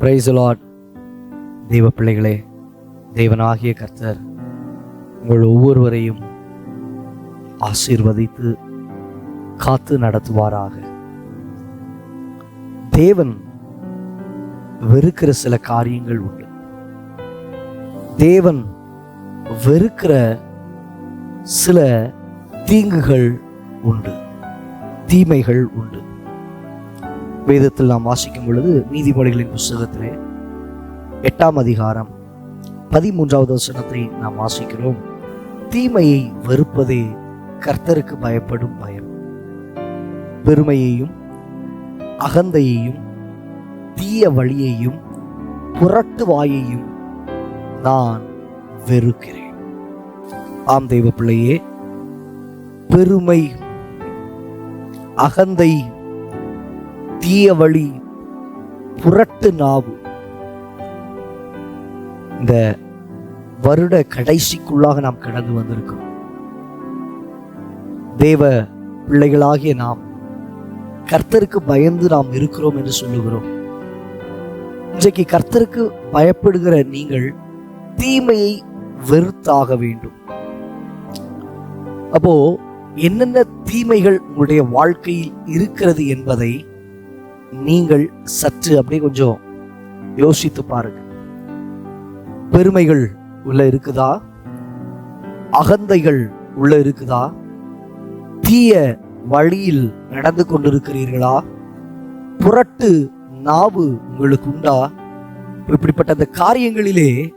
Price தெய்வ பிள்ளைகளே தேவனாகிய கர்த்தர் உங்கள் ஒவ்வொருவரையும் ஆசீர்வதித்து காத்து நடத்துவாராக. தேவன் வெறுக்கிற சில காரியங்கள் உண்டு. தேவன் வெறுக்கிற சில தீங்குகள் உண்டு. தீமைகள் உண்டு. வேதத்தில் நாம் வாசிக்கும் பொழுது நீதிமொழிகளின் புஸ்தகத்திலே எட்டாம் அதிகாரம் பதிமூன்றாவது வசனத்தை நாம் வாசிக்கிறோம். தீமையை வெறுப்பதே கர்த்தருக்கு பயப்படும் பயம். பெருமையையும் அகந்தையையும் தீய வழியையும் புரட்டு வாயையும் நான் வெறுக்கிறேன். ஆம் தெய்வ பிள்ளையே பெருமை அகந்தை தீய வழி புரட்டு நாவு. இந்த வருட கடைசிக்குள்ளாக நாம் கடந்து வந்திருக்கிறோம். தேவ பிள்ளைகளாகிய நாம் கர்த்தருக்கு பயந்து நாம் இருக்கிறோம் என்று சொல்லுகிறோம். இன்றைக்கு கர்த்தருக்கு பயப்படுகிற நீங்கள் தீமையை வெறுத்தாக வேண்டும். அப்போ என்னென்ன தீமைகள் உங்களுடைய வாழ்க்கையில் இருக்கிறது என்பதை நீங்கள் சற்று அப்படியே கொஞ்சம் யோசித்து பாருங்க. பெருமைகள் உள்ள இருக்குதா? அகந்தைகள் உள்ள இருக்குதா? தீய வழியில் நடந்து கொண்டிருக்கிறீர்களா? புரட்டு நாவு உங்களுக்கு உண்டா? இப்படிப்பட்ட அந்த காரியங்களிலே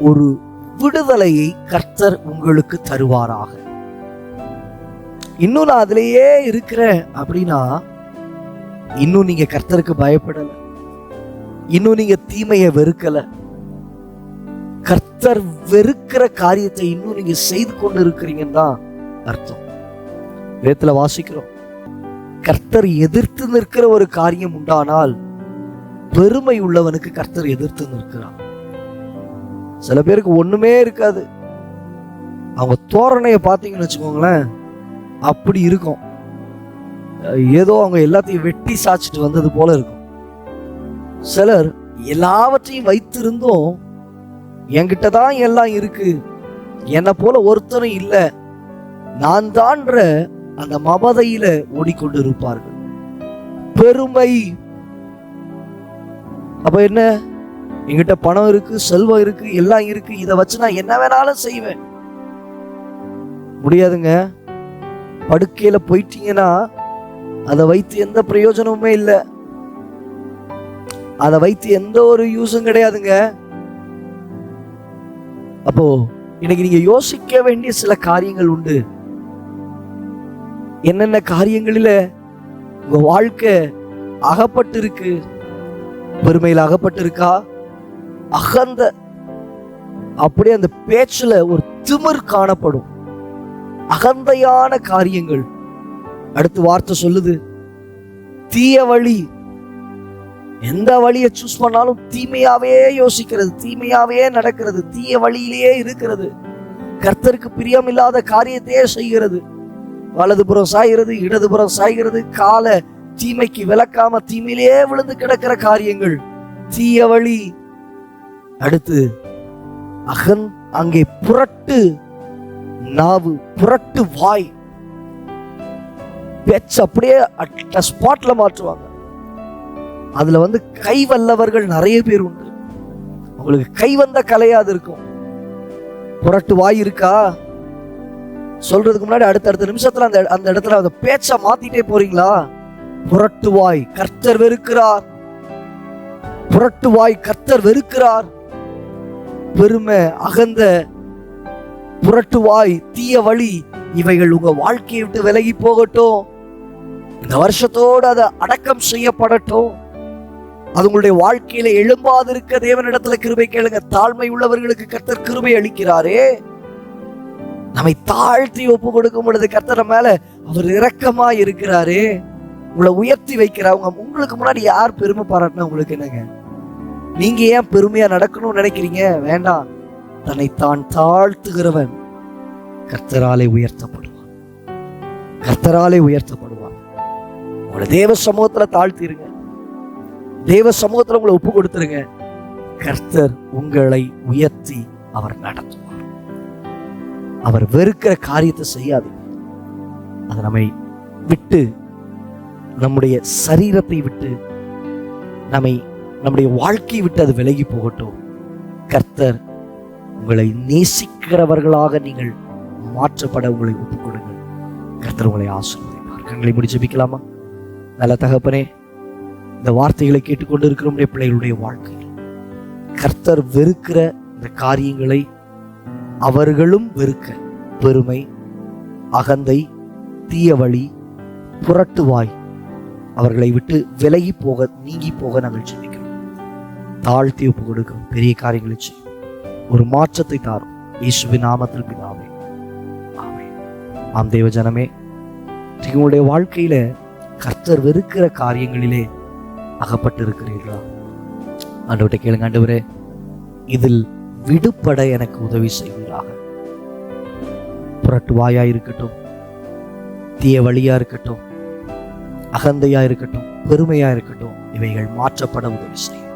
ஒரு விடுதலையை கர்த்தர் உங்களுக்கு தருவாராக. இன்னும் நான் அதிலேயே இருக்கிறேன் அப்படின்னா இன்னும் நீங்க கர்த்தருக்கு பயப்படல. இன்னும் நீங்க தீமையை வெறுக்கல. கர்த்தர் வெறுக்கிற காரியத்தை இன்னும் நீங்க செய்து கொண்டு இருக்கிறீங்கன்னு தான் அர்த்தம். வேத்துல வாசிக்கிறோம். கர்த்தர் எதிர்த்து நிற்கிற ஒரு காரியம் உண்டானால் பெருமை உள்ளவனுக்கு கர்த்தர் எதிர்த்து நிற்கிறான் சில பேருக்கு ஒண்ணுமே இருக்காது. அவங்க தோரணையை பார்த்தீங்கன்னு வச்சுக்கோங்களேன் அப்படி இருக்கும். ஏதோ அவங்க எல்லாத்தையும் வெட்டி சாச்சிட்டு வந்தது போல இருக்கும். சிலர் எல்லாவற்றையும் வைத்திருந்தும் என்கிட்ட தான் எல்லாம் இருக்கு. என்னை போல ஒருத்தரும் இல்லை. நான் தான்ற அந்த மமதையில ஓடிக்கொண்டு இருப்பார்கள் பெருமை. அப்ப என்ன? என்கிட்ட பணம் இருக்கு செல்வம் இருக்கு எல்லாம் இருக்கு. இதை வச்சு நான் என்ன வேணாலும் செய்வேன். முடியாதுங்க. படுக்கையில போயிட்டீங்கன்னா அதை வைத்து எந்த பிரயோஜனமுமே இல்லை. அதை வைத்து எந்த ஒரு யூஸும் கிடையாதுங்க. அப்போ இன்னைக்கு நீங்க யோசிக்க வேண்டிய சில காரியங்கள் உண்டு. என்னென்ன காரியங்களில உங்க வாழ்க்கை அகப்பட்டு இருக்கு பெருமையில் அகப்பட்டு இருக்கா அகந்த அப்படியே அந்த பேச்சுல ஒரு திமிர் காணப்படும். அகந்தையான காரியங்கள். அடுத்து வார்த்தை சொல்லுது. தீய வழி. எந்த வழியை சூஸ் பண்ணாலும் தீமையாவே யோசிக்கிறது தீமையாவே நடக்கிறது தீய வழியிலேயே இருக்கிறது. கர்த்தருக்கு பிரியம் இல்லாத காரியத்தையே செய்கிறது. வலதுபுறம் சாய்கிறது இடதுபுறம் சாய்கிறது கால தீமைக்கு விளக்காம தீமையிலேயே விழுந்து கிடக்கிற காரியங்கள். தீய வழி. அடுத்து அகன் அங்கே புரட்டு நாவு புரட்டு வாய். பேச்சு அப்படியே அட்ட ஸ்பாட்ல மாற்றுவாங்க. அதுல வந்து கை வல்லவர்கள் நிறைய பேர் உண்டு. அவங்களுக்கு கை வந்த கலையாது இருக்கும். புரட்டு வாய் இருக்கா? சொல்றதுக்கு முன்னாடி அடுத்த அடுத்த நிமிஷத்துல அந்த அந்த இடத்துல அந்த பேச்சை மாத்திட்டே போறீங்களா? புரட்டு வாய் கர்த்தர் வெறுக்கிறார். புரட்டு வாய் கர்த்தர் வெறுக்கிறார். பெருமை அகந்த புரட்டு வாய் தீய வழி இவைகள் உங்க வாழ்க்கையை விட்டு விலகி போகட்டும். இந்த வருஷத்தோடு அதை அடக்கம் செய்யப்படட்டும். அது உங்களுடைய வாழ்க்கையில எழும்பாதிருக்க தேவனிடத்துல கிருபை கேளுங்க. தாழ்மை உள்ளவர்களுக்கு கர்த்தர் கிருபை அளிக்கிறாரே. நம்மை தாழ்த்தி ஒப்பு கொடுக்கும் பொழுது கர்த்தர் மேல அவர் இரக்கமா இருக்கிறாரே. உங்களை உயர்த்தி வைக்கிறவங்க உங்களுக்கு முன்னாடி யார் பெருமை பாராட்டினா உங்களுக்கு என்னங்க? நீங்க ஏன் பெருமையா நடக்கணும்னு நினைக்கிறீங்க? வேண்டாம். தன்னை தான் தாழ்த்துகிறவன் கர்த்தராலே உயர்த்தப்படுவான். கர்த்தராலே உயர்த்தப்படுவான். உங்களை தேவ சமூகத்துல தாழ்த்திருங்க. தேவ சமூகத்துல உங்களை ஒப்பு கொடுத்துருங்க. கர்த்தர் உங்களை உயர்த்தி அவர் நடத்துவார். அவர் வெறுக்கிற காரியத்தை செய்யாதீங்க. அது நம்மை விட்டு நம்முடைய சரீரத்தை விட்டு நம்மை நம்முடைய வாழ்க்கையை விட்டு அது விலகி போகட்டும். கர்த்தர் உங்களை நேசிக்கிறவர்களாக நீங்கள் மாற்றப்பட உங்களை ஒப்புக் கொடுங்கள். கர்த்தர் உங்களை ஆசிர்வதிப்பார். கண்களை முடிச்சு வைக்கலாமா நல்ல தகப்பனே இந்த வார்த்தைகளை கேட்டுக்கொண்டு இருக்கிற பிள்ளைகளுடைய வாழ்க்கையில். கர்த்தர் வெறுக்கிற இந்த காரியங்களை அவர்களும் வெறுக்க பெருமை அகந்தை தீய வழி புரட்டுவாய் அவர்களை விட்டு விலகி போக நீங்கி போக நாங்கள் ஜெபிக்கிறோம் தாழ்த்தி ஒப்பு கொடுக்கும் பெரிய காரியங்களை செய்யும். ஒரு மாற்றத்தை தாரும். இயேசுவின் நாமத்தில் பிதாவே. ஆமென். ஆம் தேவ ஜனமே உங்களுடைய வாழ்க்கையில கர்த்தர் வெறுக்கிற காரியங்களிலே அகப்பட்டு இருக்கிறீர்களா ஆண்டவர்கிட்ட கேளுங்க ஆண்டவரே. இதில் விடுபட எனக்கு உதவி செய்வீராக புரட்டுவாயா இருக்கட்டும் தீய வழியா இருக்கட்டும் அகந்தையா இருக்கட்டும் பெருமையா இருக்கட்டும் இவைகள் மாற்றப்பட உதவி செய்யும்.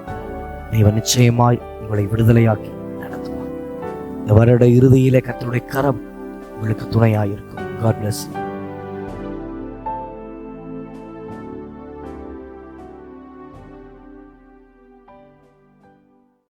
தேவன் நிச்சயமாய் உங்களை விடுதலையாக்கி நடத்துவார். இந்த வருட இறுதியிலே கத்தருடைய கரம் உங்களுக்கு துணையாயிருக்கும். God plus